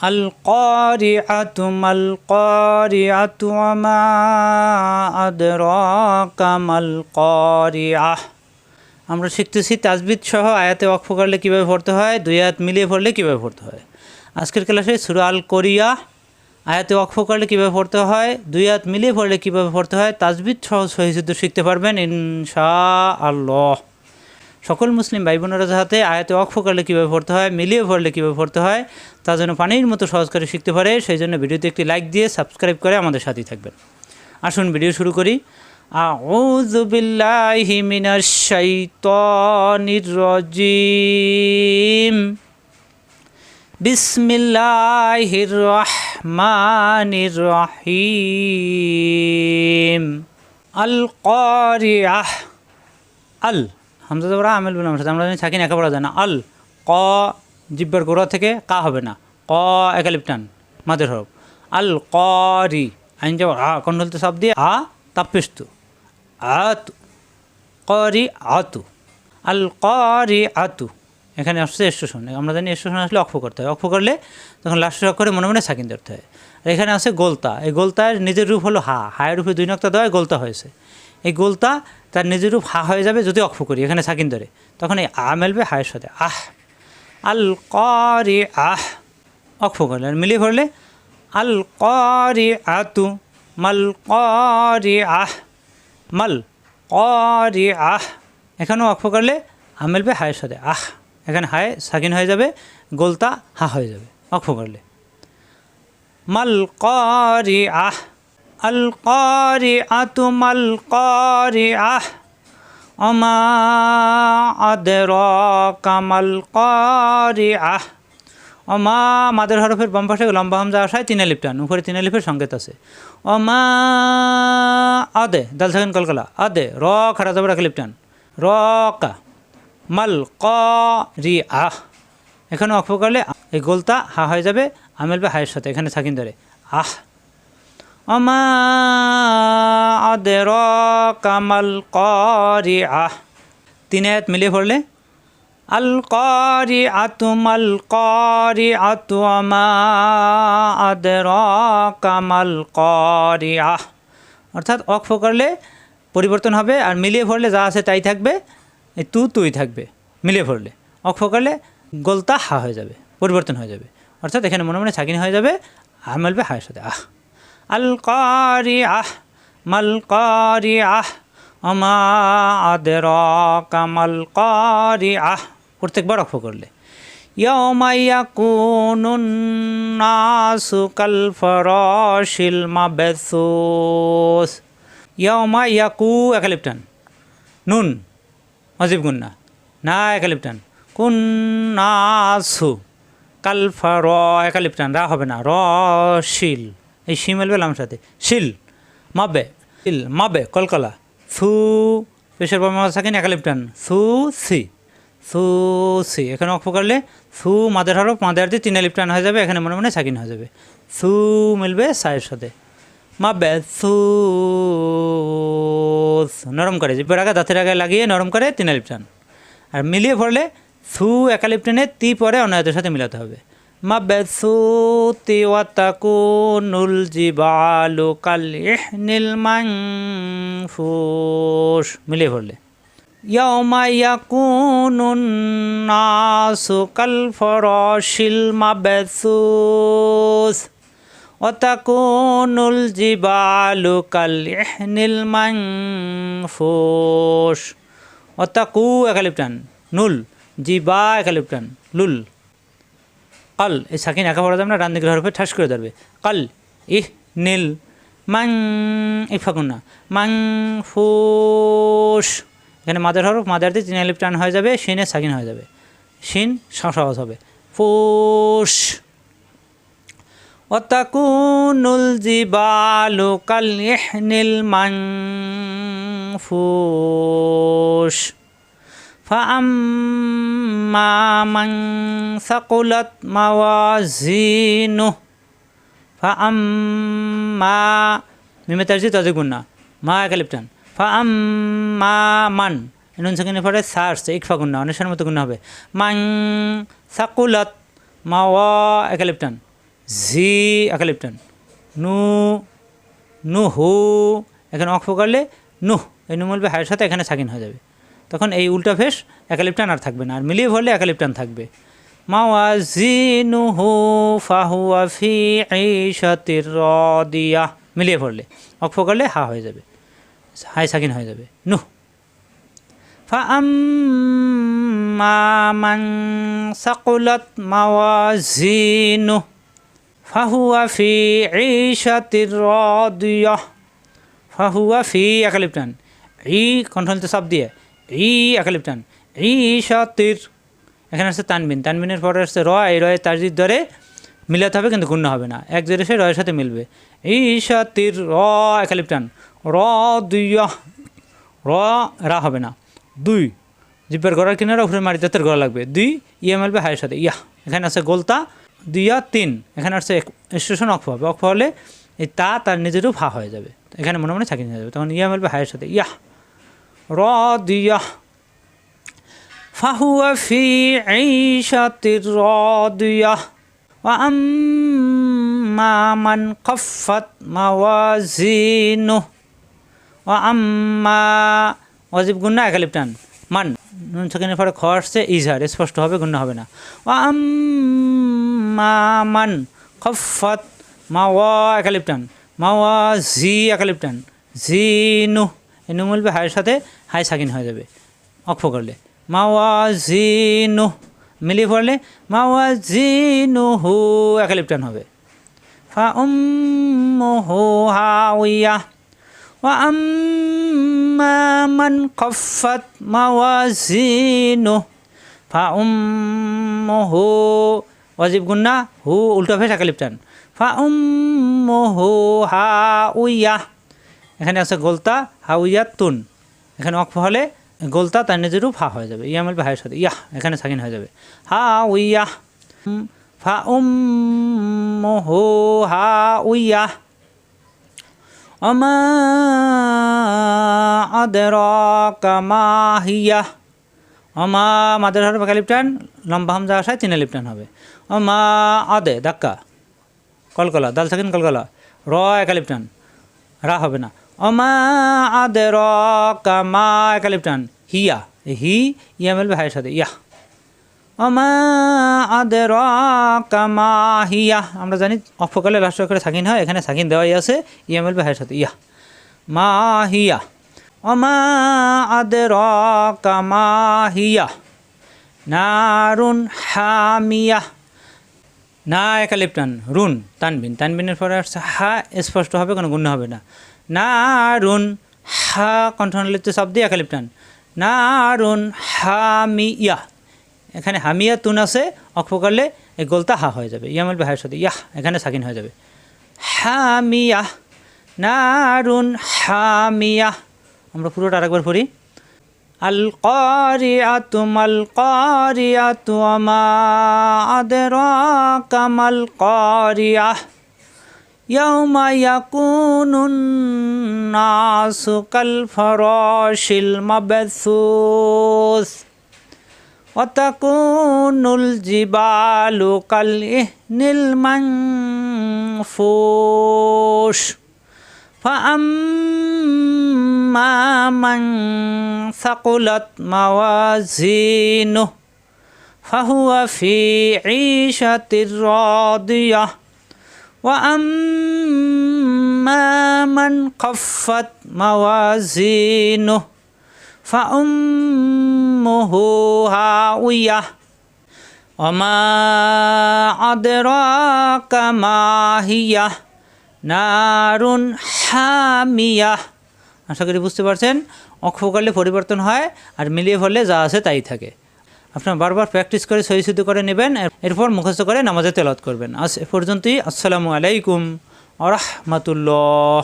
القارعة ما القارعة وما أدراك ما القارعة আমরা শিখতেছি তাজবিদ সহ আয়াতে ওয়াকফ করলে কীভাবে পড়তে হয় দুই আয়াত মিলিয়ে পড়লে কীভাবে পড়তে হয় আজকের ক্লাসে সুরা আল কোরিয়া আয়াতে ওয়াকফ করলে কীভাবে পড়তে হয় দুই আয়াত মিলিয়ে পড়লে কীভাবে পড়তে হয় তাজবিদ সহ সহিশুদ্ধ শিখতে পারবেন ইনশা আল্লাহ সকল মুসলিম ভাই বোনেরা যাহাতে আয়াতে ওয়াকফ করলে কীভাবে পড়তে হয়, মিলিয়ে পড়লে কীভাবে পড়তে হয়, তা যেন পানির মতো সহজ করে শিখতে পারে, সেই জন্য ভিডিওতে একটি লাইক দিয়ে সাবস্ক্রাইব করে আমাদের সাথেই থাকবেন। আসুন ভিডিও শুরু করি। আল আল হামজা জবরা আমেল বিন আমসাদ আমরা জানি সাকিন একা পড়া যায় না। আল, ক, জিব্বার গোড়া থেকে কা হবে না। ক একালিপটান মাদের হরফ। আল করি আইন যাব আ কন্ডলতে সব দিয়ে, আ তাপ্পিস্তু আতু করি আতু। আল করি আতু। এখানে আসছে স্টেশন আমরা জানি স্টেশন আসলে অক্ষ করতে হয়। অক্ষ করলে তখন লাস্ট অক্ষরে মনে মনে সাকিন ধরতে হয়। আর এখানে আছে গোলতা। এই গোলতার নিজের রূপ হলো হা। হায়ের রূপে দুই নক্তা দেওয়ায় গোলতা হয়েছে। এই গোলতা তার নিজের রূপ হা হয়ে যাবে যদি অক্ষ করি, এখানে সাকিন ধরে। তখন এই আ মেলবে হায়ের সাথে। আহ আল করি আহ অক্ষ করলে। আর মিলিয়ে পড়লে আল করি আতু মাল করি আহ মাল করি আহ এখানেও অক্ষ করলে আ মেলবে হায়ের সাথে। আহ, এখানে হায় সাকিন হয়ে যাবে গোলতা হা হয়ে যাবে, অক্ষ করলে। মাল করি আহ করি আহ অমা আদের কামাল করি আহ অমা মাদের হরফের বাম পাশে লম্বা হামজা আসায় তিন আলিফ উপরে তিন আলিফের সংকেত আছে। অমা আদে, দাল থাকেন কলকলা, আদে, র খারা যাবে রাখলিপ টান র কা মাল, ক, রি আহ এখানে অক্ষ করলে এই গোলতা হা হয়ে যাবে আমেলবে হায়ের সাথে, এখানে থাকিন ধরে। আহ। অমা আদের কামাল করি আহ তিন আয়াত মিলিয়ে পড়লে আল করি আতু মাল করি আতু আমা আদের কামাল করি আহ অর্থাৎ অক্ষ করলে পরিবর্তন হবে আর মিলিয়ে পড়লে যা আছে তাই থাকবে তু তুই থাকবে, মিলিয়ে পড়লে। অক্ষ করলে গোলতা হা হয়ে যাবে, পরিবর্তন হয়ে যাবে। অর্থাৎ এখানে মনে মনে ছাকিনি হয়ে যাবে আহ মেলবে হায়ের সাথে আহ। আল কারি আহ মাল কারি আহ আমা আদের কামাল কারি আহ প্রত্যেকবার অক্ষ করলে। ইয়মাইয়া কুনুন নাসু কাল ফরশিল মাবেসুস। ইয়মা ইয়াকু একালিপটান নুন, অজীব গুন্না না। একালিপটান কুন নাসু কালফা র একালিপটান রা হবে না র শিল এই শি মেলবে লাম সাথে। শিল, মাবে শিল, মাবে, কলকলা। সু, পেশের বামা থাকেন একালিপটান। সু, সি। সু, সি। এখানে অক্ষ করলে সু মাদের হরফ, মাদের দিয়ে তিন লিপটান হয়ে যাবে, এখানে মনে মনে সাকিন হয়ে যাবে। সু মিলবে সায়ের সাথে। মাবে, সু নরম করে জিপের আগে দাঁতের আগে লাগিয়ে নরম করে তিন লিপটান আর মিলিয়ে পড়লে সু একালিপটানে তি পরে অনায়তের সাথে মিলাতে হবে। মাবে সু তি ওয়াতাকু নুল জিবালু কাল ইহনিল মাংফুস মিলিয়ে পড়লে يوم يكون الناس كالفراش المبثوث وتكون الجبال كالإحن المنفوش وتكو একালিপটান নুল জিবা একালিপটান লুল কাল, এই সাকিন একা পড়া যাবে না রান দিকে হরফে ঠাস করে ধরবে। কাল, ইহ, নীল, মাং ইফাকুন্না মাং, ফুস। এখানে মাদার হরফ, মাদার দিয়ে আলিফ টান হয়ে যাবে শিনে সাকিন হয়ে যাবে। শিন সহজ হবে। ফুস। অতাকুনুল জিবালু কাল ইহনিল মানফুস فأما من ثقلت موازينه فأما মিমে তার জি তাজে গুন্না মা একালিপটান ফাম্মা মান নুন সেখানে পরে সার্স ইকফা গুন্না অনেশের মতো গুন্না হবে মাং সাকুলত মা ওয়া একালিপটান ঝি একালিপ্টান নু নু হু এখানে অক্ষ করলে নুহ এই নু বলবে হায়ের সাথে এখানে সাকিন হয়ে যাবে তখন এই উল্টা ফেস অ্যাকালিপটান আর থাকবে না, আর মিলিয়ে ভরলে অ্যাকালিপটান থাকবে। মাওয়াজিনুহু ফাহুয়া ফি ঈশাতির রাদিয়া, মিলিয়ে ভরলে অক্ষ করলে হা হয়ে যাবে হাই সাকিন হয়ে যাবে, নুহ। ফা মান সাকুলত মাওয়াজিনু ফাহুয়া ফি ঈশাতির রাদিয়া, ফাহুয়া ফি অ্যাকালিপটান ই কণ্ঠনিত সাপ দিয়ে ই একালিপ্টান ই সতির এখানে আসছে তানবিন। তানবিনের পরে আসছে র, এই রয়ের তাজির ধরে মিলাতে হবে, কিন্তু গুণ্য হবে না। এক জেরে সে রয়ের সাথে মিলবে। ই সতির র একালিপ্টান র, দুই র, রা হবে না। দুই জিব্বার গড়ার কিনারা উপরে মারি দাঁতের গড়া লাগবে। দুই ইয়ে মিলবে হায়ের সাথে। ইয়া, এখানে আছে গোলতা। দুই দুইয়া তিন, এখানে আসছে স্টেশন অক্ষ হবে। অক্ষ হলে এই তা তার নিজেরও ভা হয়ে যাবে। এখানে মনে মনে ছাকিয়ে যাবে। তখন ইয়া মিলবে হায়ের সাথে। ইয়া র দুইয়া فهو في عيشة راضية وأما من خفت موازينه وأما অজিব গুন্না একালিপ্টান মান নুন সেকেন্ডের পরে খ আসছে ইজহার স্পষ্ট হবে গুন্না হবে না ও আম্মা মান খফাত মাওয়া একালিপ্টান মাওয়া জি একালিপ্টান জি নু নুন মিলবে হায়ের সাথে হাই সাকিন হয়ে যাবে। অক্ষ করলে, মাওয়াজিনু মিলি পড়লে, মাওয়াজিনুহু একালিপটান হবে। ফা উম মোহো হা হাউয়া ওয়া আম্মা মান মাওয়াজি নু ফা উম উম্মুহু, ওয়াজিব গুন্না, হু উল্টো হবে একালিপটান। ফা উম মহো হা উইয়া এখানে আছে গোলতা হাউয়াতুন। এখানে অক্ফ হলে গোলতা তার নিজের ফা হয়ে যাবে, ইয়া মিলবে হায়ের সাথে, ইয়াহ, এখানে সাকিন হয়ে যাবে। হা উইয়াহ ফা উম মোহো হা উইয়াহ অমা আদের কামাহিয়া অমা মাদের হবে বাঁকা লিপটান, লম্বা হামজা আসায় চিনে লিপটান হবে। অমা আদে, ধাক্কা। কলকলা, দাল সাকিন কলকলা। র একা লিপটান, রা হবে না। অমা আদে র কামা একা লিপটান হিয়া হি, ইয়া মেলবে হায়ের সাথে ইয়া অমা আদে র কামা হিয়া, আমরা জানি অফকালে লাস্ট করে সাকিন হয়, এখানে সাকিন দেওয়াই আছে, ইয়া মেলবে হায়ের সাথে ইয়া মা হিয়া, অমা আদে র কামা হিয়া, নারুন হামিয়া। না একালিপ্টান রুন, তানবিন, তানবিনের পরে হা স্পষ্ট হবে, কোনো গুণ হবে না। নারুন হা কণ্ঠনলিপ্ত শব্দ একালিপ্টান নারুন হামিয়া। এখানে হামিয়া তুন আছে, অক্ষ করলে এই গোলতা হা হয়ে যাবে। ইয়ামল ভাইয়ের সাথে ইয়াহ, এখানে সাকিন হয়ে যাবে। হামিয়া, নারুন হামিয়া। আমরা পুরোটা আরেকবার পড়ি। আল কারিয়াতু মাল কারিয়াতু আমা আদরাকা মাল কারিয়াহ يوم يكون الناس كالفراش المبثوث وتكون الجبال كالإهن المنفوش فأما من ثقلت موازينه فهو في عيشة راضية وأما من خفت موازينه فأمه هاوية وما أدراك ما هي نار حامية আশা করি বুঝতে পারছেন অক্ষ করলে পরিবর্তন হয় আর মিলিয়ে ফেললে যা আছে তাই থাকে আপনার বারবার প্র্যাকটিস করে সহি শুদ্ধ করে নেবেন, এরপর মুখস্থ করে নামাজে তেলত করবেন। আজ এ পর্যন্তই, আসসালামু আলাইকুম আরহামাতুল্লাহ